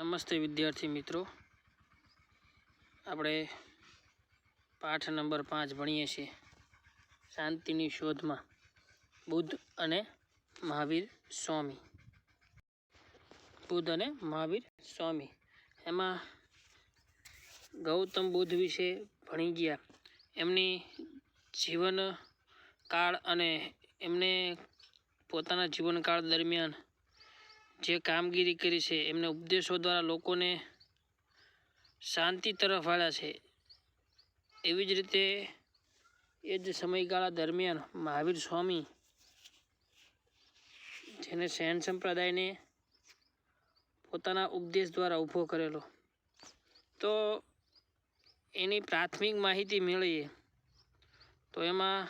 નમસ્તે વિદ્યાર્થી મિત્રો. આપણે પાઠ નંબર પાંચ ભણીએ છીએ. શાંતિની શોધમાં બુદ્ધ અને મહાવીર સ્વામી. બુદ્ધ અને મહાવીર સ્વામી. એમાં ગૌતમ બુદ્ધ વિશે ભણી ગયા. એમની જીવન કાળ અને એમને પોતાના જીવનકાળ દરમિયાન જે કામગીરી કરી છે, એમને ઉપદેશો દ્વારા લોકોને શાંતિ તરફ વાળ્યા છે. એવી જ રીતે એ જ સમયગાળા દરમિયાન મહાવીર સ્વામી, જેને શયન સંપ્રદાયને પોતાના ઉપદેશ દ્વારા ઊભો કરેલો. તો એની પ્રાથમિક માહિતી મેળવીએ, તો એમાં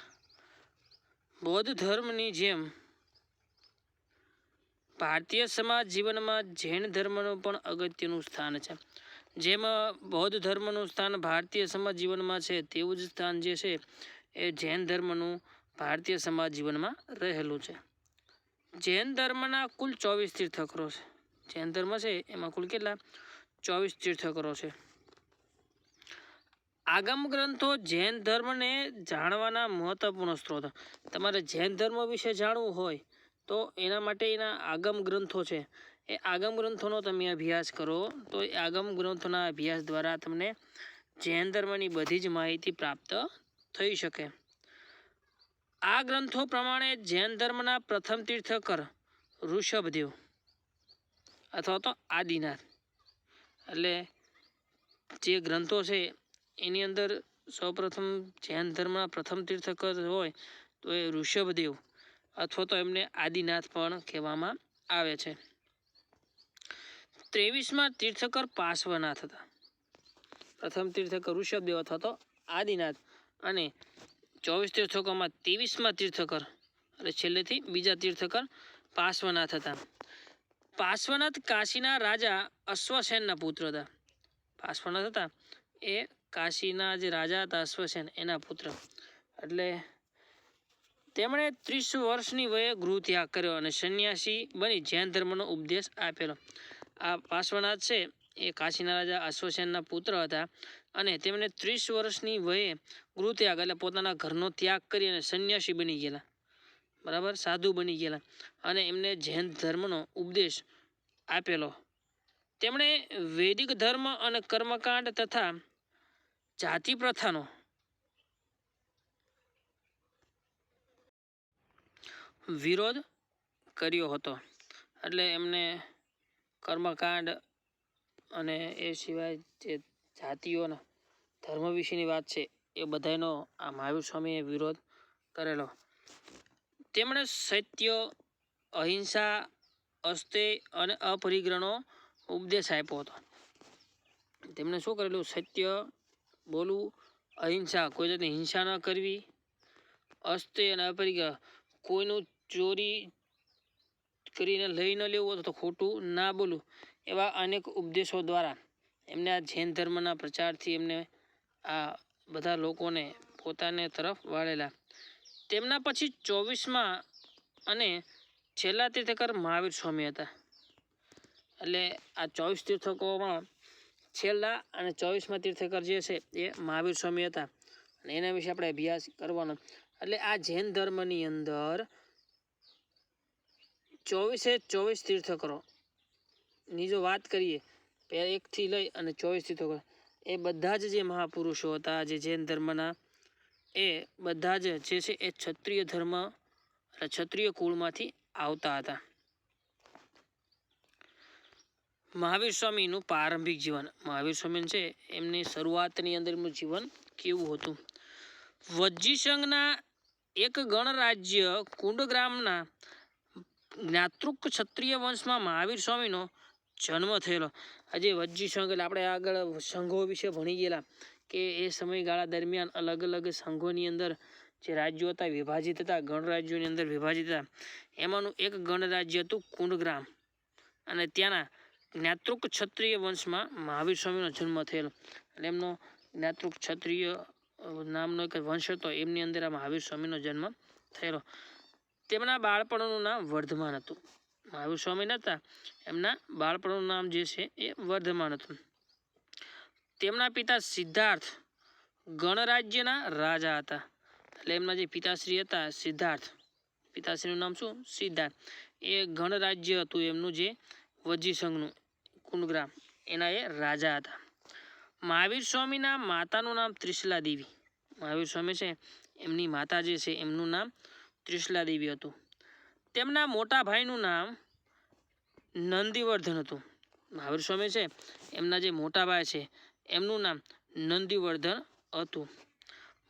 બૌદ્ધ ધર્મની જેમ ભારતીય સમાજ જીવનમાં જૈન ધર્મનું પણ અગત્યનું સ્થાન છે. જેમાં બૌદ્ધ ધર્મનું સ્થાન ભારતીય સમાજ જીવનમાં છે, તેવું જ સ્થાન જે છે, એ જૈન ધર્મનું ભારતીય સમાજ જીવનમાં રહેલું છે. જૈન ધર્મના કુલ ચોવીસ તીર્થકરો છે. જૈન ધર્મ છે, એમાં કુલ કેટલા? ચોવીસ તીર્થકરો છે. આગમ ગ્રંથો જૈન ધર્મને જાણવાના મહત્વપૂર્ણ સ્ત્રોત. તમારે જૈન ધર્મ વિશે જાણવું હોય તો એના માટે એના આગમ ગ્રંથો છે. એ આગમ ગ્રંથોનો તમે અભ્યાસ કરો તો એ આગમ ગ્રંથોના અભ્યાસ દ્વારા તમને જૈન ધર્મની બધી જ માહિતી પ્રાપ્ત થઈ શકે. આ ગ્રંથો પ્રમાણે જૈન ધર્મના પ્રથમ તીર્થકર ઋષભદેવ અથવા તો આદિનાથ. એટલે જે ગ્રંથો છે એની અંદર સૌપ્રથમ જૈન ધર્મના પ્રથમ તીર્થકર હોય તો એ ઋષભદેવ. અથવા તો એમને આદિનાથ પણ કહેવામાં આવે છે. ત્રેવીસમાં તીર્થકર પાર્શ્વનાથ હતા. પ્રથમ તીર્થકર ઋષભદેવ તો આદિનાથ અને ચોવીસ તીર્થકોમાં ત્રેવીસમાં તીર્થકર અને છેલ્લેથી બીજા તીર્થકર પાર્શ્વનાથ હતા. પાર્શ્વનાથ કાશીના રાજા અશ્વસેનના પુત્ર હતા. પાર્શ્વનાથ હતા એ કાશીના જે રાજા હતા અશ્વસેન એના પુત્ર. એટલે તેમણે ત્રીસ વર્ષની વયે ગૃહ ત્યાગ કર્યો અને સંન્યાસી બની જૈન ધર્મનો ઉપદેશ આપેલો. આ પાર્શ્વનાથ છે એ કાશીના રાજા અશ્વસેનના પુત્ર હતા અને તેમણે ત્રીસ વર્ષની વયે ગૃહ ત્યાગ એટલે પોતાના ઘરનો ત્યાગ કરી અને સંન્યાસી બની ગયેલા. બરાબર? સાધુ બની ગયેલા અને એમને જૈન ધર્મનો ઉપદેશ આપેલો. તેમણે વૈદિક ધર્મ અને કર્મકાંડ તથા જાતિ પ્રથાનો વિરોધ કર્યો હતો. એટલે એમને કર્મકાંડ અને એ સિવાય જે જાતિઓના ધર્મ વિશેની વાત છે, એ બધાનો આ મહાવીર સ્વામીએ વિરોધ કરેલો. તેમણે સત્ય, અહિંસા અસ્તેય અને અપરિગ્રહનો ઉપદેશ આપ્યો હતો. તેમણે શું કરેલું? સત્ય બોલવું, અહિંસા, કોઈ જાતની હિંસા ન કરવી અસ્તેય અને અપરિગ્રહ, કોઈનું ચોરી કરીને લઈ ન લેવું અથવા તો ખોટું ના બોલવું એવા અનેક ઉપદેશો દ્વારા એમને આ જૈન ધર્મના પ્રચારથી એમને આ બધા લોકોને પોતાને તરફ વાળેલા. તેમના પછી ચોવીસમાં અને છેલ્લા તીર્થકર મહાવીર સ્વામી હતા. એટલે આ ચોવીસ તીર્થકોમાં છેલ્લા અને ચોવીસમાં તીર્થકર જે છે એ મહાવીર સ્વામી હતા. અને એના વિશે આપણે અભ્યાસ કરવાનો. એટલે આ જૈન ધર્મની અંદર ચોવીસે ચોવીસ તીર્થકરો. જો વાત કરીએ એકથી લઈ અને ચોવીસ તીર્થકરો. એ બધા જ જે મહાપુરુષો હતા, જે જૈન ધર્મના, એ બધા જ જે છે એ ક્ષત્રિય ધર્મ ક્ષત્રિય કુળમાંથી આવતા હતા. મહાવીર સ્વામીનું પ્રારંભિક જીવન. મહાવીર સ્વામી છે, એમની શરૂઆતની અંદર એમનું જીવન કેવું હતું? વજ્જી સંઘના એક ગણરાજ્ય કુંડગ્રામના જ્ઞાતૃક ક્ષત્રિય વંશમાં મહાવીર સ્વામીનો જન્મ થયેલો. આજે વજ્જી સંઘ એટલે આપણે આગળ સંઘો વિશે ભણી ગયેલા કે એ સમયગાળા દરમિયાન અલગ અલગ સંઘોની અંદર જે રાજ્યો હતા વિભાજિત હતા ગણરાજ્યોની અંદર વિભાજિત હતા. એમાંનું એક ગણરાજ્ય હતું કુંડગ્રામ. અને ત્યાંના જ્ઞાતૃક ક્ષત્રિય વંશમાં મહાવીર સ્વામીનો જન્મ થયેલો. એટલે એમનો જ્ઞાતૃક ક્ષત્રિય નામનો એક વંશ હતો, એમની અંદર આ મહાવીર સ્વામીનો જન્મ થયેલો. તેમના બાળપણનું નામ વર્ધમાન હતું. મહાવીર સ્વામી નહોતા એમના બાળપણનું નામ જે છે એ વર્ધમાન હતું. તેમના પિતા સિદ્ધાર્થ ગણરાજ્યના રાજા હતા. એટલે એમના જે પિતાશ્રી હતા, સિદ્ધાર્થ. પિતાશ્રીનું નામ શું? સિદ્ધાર્થ. એ ગણરાજ્ય હતું એમનું જે વજીસંઘનું કુંડગ્રામ. એના એ રાજા હતા. મહાવીર સ્વામીના માતાનું નામ ત્રિશલા દેવી મહાવીર સ્વામી છે, એમની માતા જે છે, એમનું નામ ત્રિશલા દેવી હતું. તેમના મોટા ભાઈનું નામ નંદીવર્ધન હતું. મહાવીર સ્વામી છે, એમના જે મોટા ભાઈ છે, એમનું નામ નંદીવર્ધન હતું.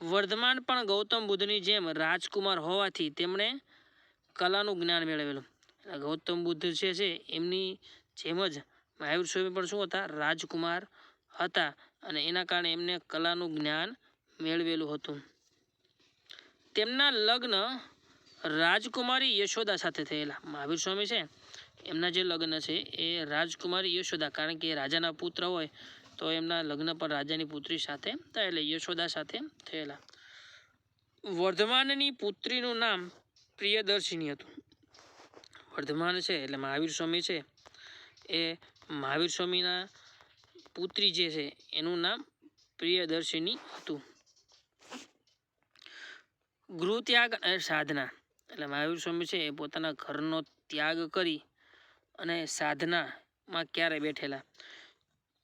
વર્ધમાન પણ ગૌતમ બુદ્ધની જેમ રાજકુમાર હોવાથી તેમણે કલાનું જ્ઞાન મેળવેલું. ગૌતમ બુદ્ધ જે છે, એમની જેમ જ મહાવીર સ્વામી પણ શું હતા? રાજકુમાર હતા અને એના કારણે એમને કલાનું જ્ઞાન મેળવેલું હતું. તેમના લગ્ન રાજકુમારી યશોદા સાથે થયેલા. મહાવીર સ્વામી છે, એમના જે લગ્ન છે, એ રાજકુમારી યશોદા, કારણ કે રાજાના પુત્ર હોય, તો એમના લગ્ન પણ રાજાની પુત્રી સાથે થયા એટલે યશોદા સાથે થયેલા. વર્ધમાનની પુત્રીનું નામ પ્રિયદર્શિની હતું. વર્ધમાન છે એટલે મહાવીર સ્વામી છે, એ મહાવીર સ્વામીના પુત્રી જે છે, એનું નામ પ્રિયદર્શિની હતું. ગૃહ ત્યાગ અને સાધના. એટલે મહાવીર સ્વામી છે એ પોતાના ઘરનો ત્યાગ કરી અને સાધનામાં ક્યારે બેઠેલા?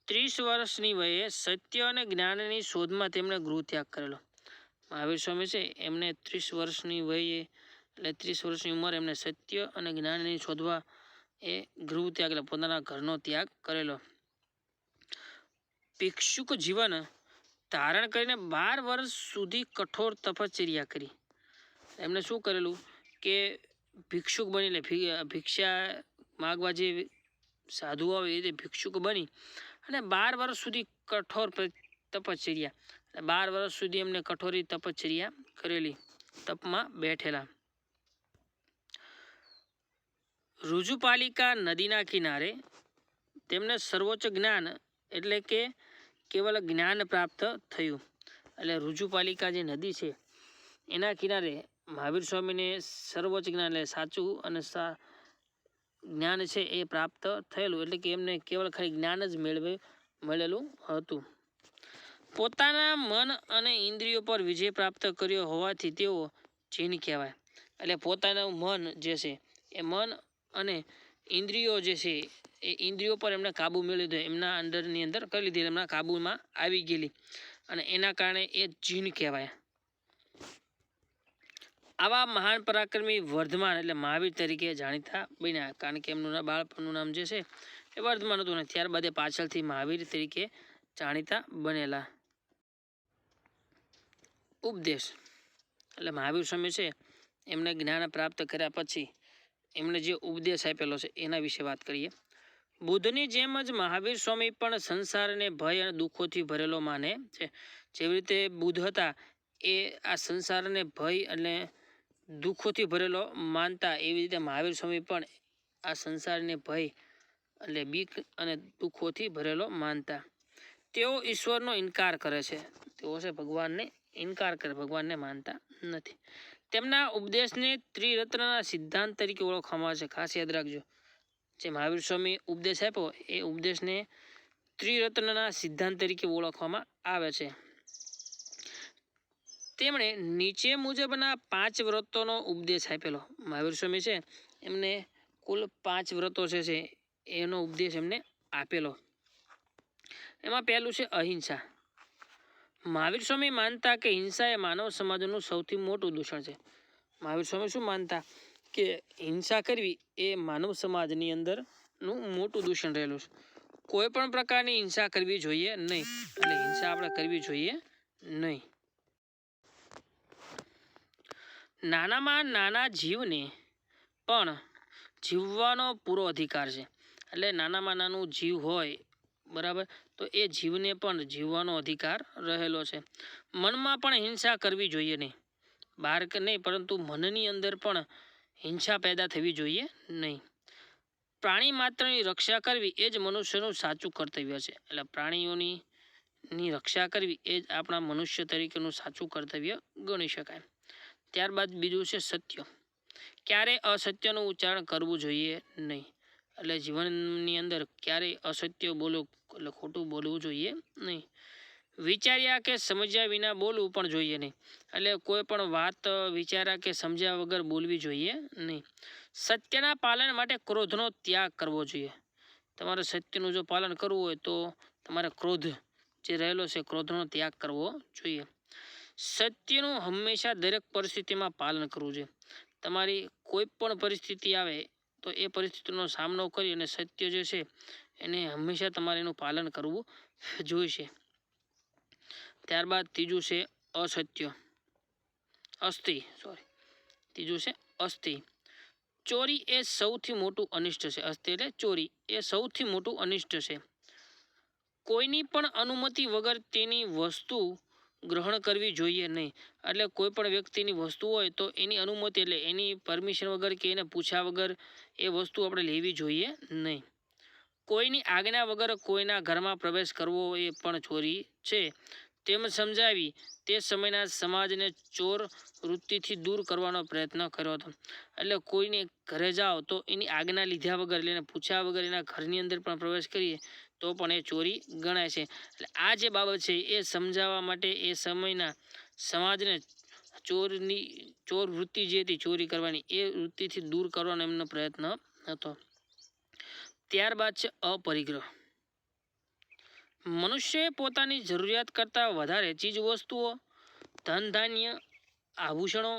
ત્રીસ વર્ષની વયે સત્ય અને જ્ઞાનની શોધમાં તેમણે ગૃહ ત્યાગ કરેલો. મહાવીર સ્વામી છે એમને ત્રીસ વર્ષની વયે, એટલે ત્રીસ વર્ષની ઉંમર એમને સત્ય અને જ્ઞાનની શોધવા એ ગૃહ ત્યાગ, એટલે પોતાના ઘરનો ત્યાગ કરેલો. ભિક્ષુક જીવન ધારણ કરીને બાર વર્ષ સુધી કઠોર તપશ્ચર્યા કરી. એમણે શું કરેલું? કે ભિક્ષુક બની ભિ- ભિક્ષા માગવા જે સાધુ આવે એ રીતે ભિક્ષુક બની અને બાર વર્ષ સુધી કઠોર તપશ્ચર્યા. બાર વર્ષ સુધી એમને કઠોરી તપશ્ચર્યા કરેલી તપમાં બેઠેલા. રુજુપાલિકા નદીના કિનારે તેમને સર્વોચ્ચ જ્ઞાન એટલે કે કેવલ જ્ઞાન પ્રાપ્ત થયું. એટલે રુજુપાલિકા જે નદી છે એના કિનારે મહાવીર સ્વામીને સર્વોચ્ચ જ્ઞાન એટલે સાચું અને સા જ્ઞાન છે એ પ્રાપ્ત થયેલું. એટલે કે એમને કેવળ ખાલી જ્ઞાન જ મેળવે, મળેલું હતું. પોતાના મન અને ઇન્દ્રિયો પર વિજય પ્રાપ્ત કર્યો હોવાથી તેઓ જીન કહેવાય. એટલે પોતાનું મન જે છે, એ મન અને ઇન્દ્રિયો જે છે, એ ઇન્દ્રિયો પર એમને કાબુ મેળવી દીધો એમના અંદરની અંદર કરી લીધી એમના કાબુમાં આવી ગયેલી. અને એના કારણે એ જીન કહેવાય. આવા મહાન પરાક્રમી વર્ધમાન એટલે મહાવીર તરીકે જાણીતા બન્યા. કારણ કે એમનું બાળપણનું નામ જે છે, એ વર્ધમાન હતું ને ત્યારબાદ એ પાછળથી મહાવીર તરીકે જાણીતા બનેલા. ઉપદેશ. એટલે મહાવીર સ્વામી છે, એમને જ્ઞાન પ્રાપ્ત કર્યા પછી એમણે જે ઉપદેશ આપેલો છે, એના વિશે વાત કરીએ. બુદ્ધની જેમ જ મહાવીર સ્વામી પણ સંસારને ભય અને દુઃખોથી ભરેલો માને છે. જેવી રીતે બુદ્ધ હતા, એ આ સંસારને ભય અને દુઃખોથી ભરેલો માનતા એવી રીતે મહાવીર સ્વામી પણ આ સંસારને ભય એટલે બીક અને દુઃખોથી ભરેલો માનતા. તેઓ ઈશ્વરનો ઇનકાર કરે છે. તેઓ છે ભગવાનને ઇનકાર કરે, ભગવાનને માનતા નથી. તેમના ઉપદેશને ત્રિરત્નના સિદ્ધાંત તરીકે ઓળખવામાં આવે છે. ખાસ યાદ રાખજો. જે મહાવીર સ્વામી ઉપદેશ આપ્યો, એ ઉપદેશને ત્રિરત્નના સિદ્ધાંત તરીકે ઓળખવામાં આવે છે. તેમણે નીચે મુજબના પાંચ વ્રતોનો ઉપદેશ આપેલો. મહાવીર સ્વામી છે, એમને કુલ પાંચ વ્રતો છે, એનો ઉપદેશ એમને આપેલો. એમાં પહેલું છે અહિંસા. મહાવીર સ્વામી માનતા કે હિંસા એ માનવ સમાજનું સૌથી મોટું દૂષણ છે. મહાવીર સ્વામી શું માનતા? કે હિંસા કરવી એ માનવ સમાજની અંદરનું મોટું દૂષણ રહેલું છે. કોઈ પણ પ્રકારની હિંસા કરવી જોઈએ નહીં. એટલે હિંસા આપણે કરવી જોઈએ નહીં. નાનામાં નાના જીવને પણ જીવવાનો પૂરો અધિકાર છે. એટલે નાનામાં નાનું જીવ હોય, બરાબર, તો એ જીવને પણ જીવવાનો અધિકાર રહેલો છે. મનમાં પણ હિંસા કરવી જોઈએ નહીં. બહાર નહીં, પરંતુ મનની અંદર પણ હિંસા પેદા થવી જોઈએ નહીં. પ્રાણી માત્રની રક્ષા કરવી એ જ મનુષ્યનું સાચું કર્તવ્ય છે. એટલે પ્રાણીઓની રક્ષા કરવી એ જ આપણા મનુષ્ય તરીકેનું સાચું કર્તવ્ય ગણી શકાય. ત્યારબાદ બીજું છે સત્ય. ક્યારેય અસત્યનું ઉચ્ચારણ કરવું જોઈએ નહીં. એટલે જીવનની અંદર ક્યારેય અસત્ય બોલવું એટલે ખોટું બોલવું જોઈએ નહીં. વિચાર્યા કે સમજ્યા વિના બોલવું પણ જોઈએ નહીં. એટલે કોઈ પણ વાત વિચાર્યા કે સમજ્યા વગર બોલવી જોઈએ નહીં. સત્યના પાલન માટે ક્રોધનો ત્યાગ કરવો જોઈએ. તમારે સત્યનું જો પાલન કરવું હોય તો તમારે ક્રોધ, જે રહેલો છે ક્રોધનો ત્યાગ કરવો જોઈએ. સત્યનું હંમેશા દરેક પરિસ્થિતિમાં પાલન કરવું જોઈએ. તમારી કોઈ પણ પરિસ્થિતિ આવે તો એ પરિસ્થિતિનો સામનો કરી અને સત્ય જે છે એને હંમેશા તમારે એનું પાલન કરવું જોઈશે. ત્યારબાદ ત્રીજું છે અસત્ય. અસ્થિ સોરી ત્રીજું છે અસ્થિ. ચોરી એ સૌથી મોટું અનિષ્ટ છે. અસ્થિ એટલે ચોરી. એ સૌથી મોટું અનિષ્ટ છે. કોઈની પણ અનુમતિ વગર તેની વસ્તુ ગ્રહણ કરવી જોઈએ નહીં. એટલે કોઈ પણ વ્યક્તિની વસ્તુ હોય તો એની અનુમતિ એટલે એની પરમિશન વગર કે એને પૂછ્યા વગર એ વસ્તુ આપણે લેવી જોઈએ નહીં. કોઈની આજ્ઞા વગર કોઈના ઘરમાં પ્રવેશ કરવો એ પણ ચોરી છે. તેમ સમજાવી તે સમયના સમાજને ચોર વૃત્તિથી દૂર કરવાનો પ્રયત્ન કર્યો હતો. એટલે કોઈને ઘરે જાઓ તો એની આજ્ઞા લીધા વગર, એટલે પૂછ્યા વગર એના ઘરની અંદર પણ પ્રવેશ કરીએ તો પણ એ ચોરી ગણાય છે. એટલે આ જે બાબત છે એ સમજાવવા માટે એ સમયના સમાજને ચોરની, ચોર વૃત્તિ જે હતી ચોરી કરવાની, એ વૃત્તિથી દૂર કરવાનો એમનો પ્રયત્ન હતો. ત્યારબાદ છે અપરિગ્રહ. મનુષ્યએ પોતાની જરૂરિયાત કરતાં વધારે ચીજ વસ્તુઓ ધન ધાન્ય આભૂષણો,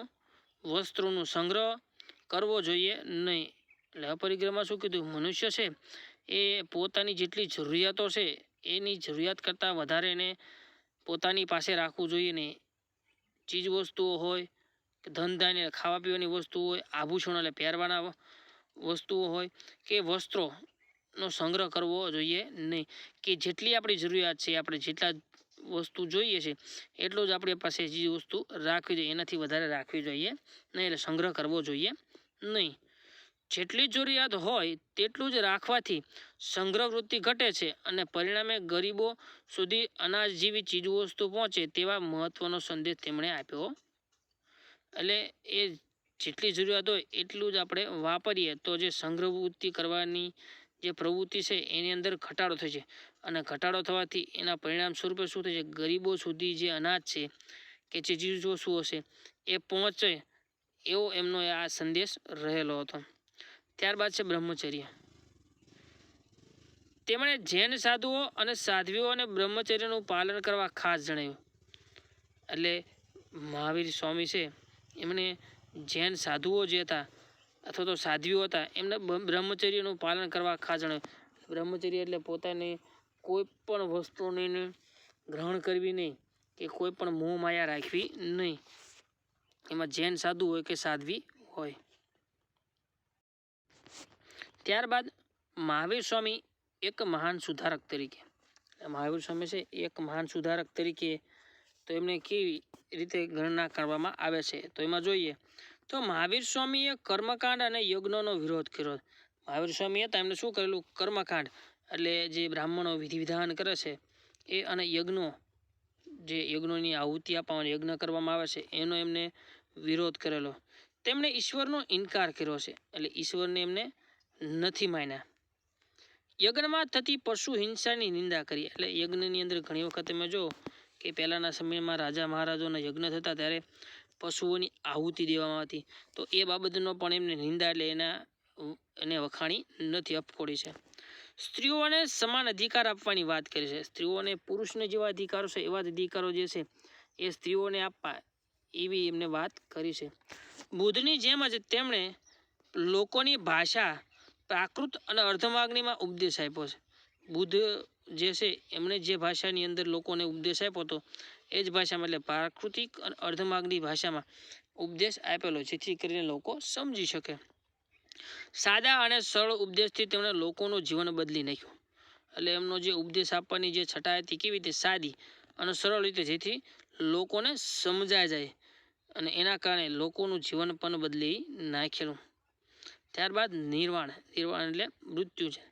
વસ્ત્રોનો સંગ્રહ કરવો જોઈએ નહીં. એટલે અપરિગ્રહમાં શું કીધું? મનુષ્ય છે એ પોતાની જેટલી જરૂરિયાતો છે, એની જરૂરિયાત કરતાં વધારે એને પોતાની પાસે રાખવું જોઈએ ને. ચીજ વસ્તુઓ હોય કે ધન ખાવા પીવાની વસ્તુઓ હોય, આભૂષણો એટલે પહેરવાના વસ્તુઓ હોય, કે વસ્ત્રોનો સંગ્રહ કરવો જોઈએ નહીં કે જેટલી આપણી જરૂરિયાત છે, આપણે જેટલા વસ્તુ જોઈએ છે, એટલું જ આપણી પાસે ચીજ વસ્તુ રાખવી જોઈએ. એનાથી વધારે રાખવી જોઈએ નહીં, એટલે સંગ્રહ કરવો જોઈએ નહીં. જેટલી જરૂરિયાત હોય તેટલું જ રાખવાથી સંગ્રહ વૃત્તિ ઘટે છે અને પરિણામે ગરીબો સુધી અનાજ જેવી ચીજવસ્તુ પહોંચે તેવા મહત્ત્વનો સંદેશ તેમણે આપ્યો. એટલે એ જેટલી જરૂરિયાત હોય એટલું જ આપણે વાપરીએ તો જે સંગ્રહ વૃત્તિ કરવાની જે પ્રવૃત્તિ છે એની અંદર ઘટાડો છે અને ઘટાડો થવાથી એના પરિણામ સ્વરૂપે શું થશે? ગરીબો સુધી જે અનાજ છે કે જે ચીજવસ્તુઓ છે એ પહોંચે એવો એમનો આ સંદેશ રહેલો હતો. ત્યારબાદ છે બ્રહ્મચર્ય. તેમણે જૈન સાધુઓ અને સાધ્વીઓ અને બ્રહ્મચર્યનું પાલન કરવા ખાસ જણાવ્યું. એટલે મહાવીર સ્વામી છે, એમણે જૈન સાધુઓ જે હતા અથવા તો સાધ્વીઓ હતા, એમને બ્રહ્મચર્યનું પાલન કરવા ખાસ જણાવ્યું. બ્રહ્મચર્ય એટલે પોતાને કોઈ પણ વસ્તુને ગ્રહણ કરવી નહીં કે કોઈ પણ મોહ માયા રાખવી નહીં. એમાં જૈન સાધુ હોય કે સાધ્વી હોય. ત્યારબાદ મહાવીર સ્વામી એક મહાન સુધારક તરીકે. મહાવીર સ્વામી છે, એક મહાન સુધારક તરીકે તો એમને કેવી રીતે ગણના કરવામાં આવે છે? તો એમાં જોઈએ, તો મહાવીર સ્વામીએ કર્મકાંડ અને યજ્ઞનો વિરોધ કર્યો. મહાવીર સ્વામી હતા એમને શું કરેલું? કર્મકાંડ. એટલે જે બ્રાહ્મણો વિધિ વિધાન કરે છે, એ અને યજ્ઞો, જે યજ્ઞોની આહુતિ આપવામાં યજ્ઞ કરવામાં આવે છે, એનો એમને વિરોધ કરેલો. તેમણે ઈશ્વરનો ઇનકાર કર્યો છે. એટલે ઈશ્વરને એમને નથી માન્યા યજ્ઞમાં થતી પશુ હિંસાની નિંદા કરી. એટલે યજ્ઞની અંદર ઘણી વખત તમે જો કે પહેલાંના સમયમાં રાજા મહારાજોના યજ્ઞ થતા ત્યારે પશુઓની આહુતિ દેવામાં આવતી. તો એ બાબતનો પણ એમને નિંદા એટલે એના એને વખાણી નથી અપખોડી છે. સ્ત્રીઓને સમાન અધિકાર આપવાની વાત કરી છે. સ્ત્રીઓને પુરુષને જેવા અધિકારો છે, એવા જ અધિકારો જે છે, એ સ્ત્રીઓને આપવા એવી એમને વાત કરી છે. બુદ્ધની જેમ જ તેમણે લોકોની ભાષા પ્રાકૃત અને અર્ધમાગ્નિમાં ઉપદેશ આપ્યો છે. બુદ્ધ જે છે, એમણે જે ભાષાની અંદર લોકોને ઉપદેશ આપ્યો હતો, એ જ ભાષામાં એટલે પ્રાકૃતિક અને અર્ધમાગ્નિ ભાષામાં ઉપદેશ આપેલો, જેથી કરીને લોકો સમજી શકે. સાદા અને સરળ ઉપદેશથી તેમણે લોકોનું જીવન બદલી નાખ્યું. એટલે એમનો જે ઉપદેશ આપવાની જે છટા હતી, કેવી રીતે? સાદી અને સરળ રીતે, જેથી લોકોને સમજાય જાય અને એના કારણે લોકોનું જીવન પણ બદલી નાખેલું. ત્યારબાદ નિર્વાણ. નિર્વાણ એટલે મૃત્યુ છે.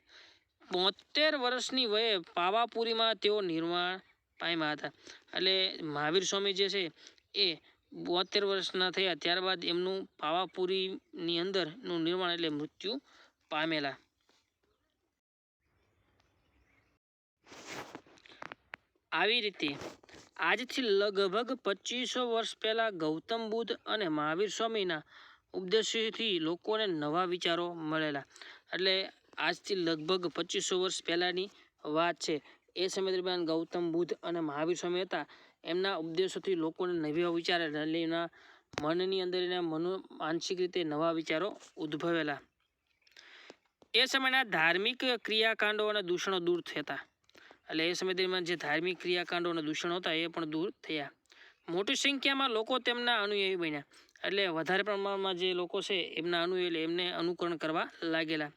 બોતેર વર્ષની વયે પાવાપુરીમાં તેઓ નિર્વાણ પામ્યા હતા. એટલે મહાવીર સ્વામી જે છે, એ બોતેર વર્ષના થયા. ત્યારબાદ એમનું પાવાપુરીની અંદરનું નિર્માણ એટલે મૃત્યુ પામેલા. આવી રીતે આજથી લગભગ પચીસો વર્ષ પહેલાં ગૌતમ બુદ્ધ અને મહાવીર સ્વામીના ઉપદેશોથી લોકોને નવા વિચારો મળેલા. એટલે આજથી લગભગ પચીસો વર્ષ પહેલાંની વાત છે. એ સમય દરમિયાન ગૌતમ બુદ્ધ અને મહાવીર સ્વામી હતા. એમના ઉપદેશોથી લોકોને નવા વિચાર એટલે એના મનની અંદર એના મનો માનસિક રીતે નવા વિચારો ઉદ્ભવેલા. એ સમયના ધાર્મિક ક્રિયાકાંડો અને દૂષણો દૂર થતા. એટલે એ સમય દરમિયાન જે ધાર્મિક ક્રિયાકાંડો અને દૂષણો હતા એ પણ દૂર થયા. મોટી સંખ્યામાં લોકો તેમના અનુયાયી બન્યા. એટલે વધારે પ્રમાણમાં જે લોકો છે એમના અનુયેલ એમને અનુકરણ કરવા લાગેલા.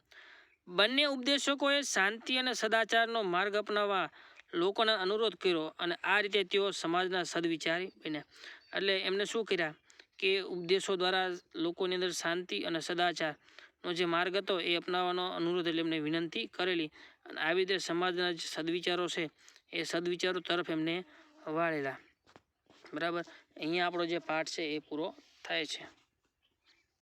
બંને ઉપદેશકોએ શાંતિ અને સદાચારનો માર્ગ અપનાવવા લોકોને અનુરોધ કર્યો અને આ રીતે તેઓ સમાજના સદવિચારી બન્યા. એટલે એમને શું કર્યા કે ઉપદેશો દ્વારા લોકોની અંદર શાંતિ અને સદાચારનો જે માર્ગ હતો એ અપનાવવાનો અનુરોધ એટલે એમને વિનંતી કરેલી અને આવી રીતે સમાજના જે સદવિચારો છે એ સદવિચારો તરફ એમને વાળેલા. બરાબર? અહીંયા આપણો જે પાઠ છે એ પૂરો થાય છે.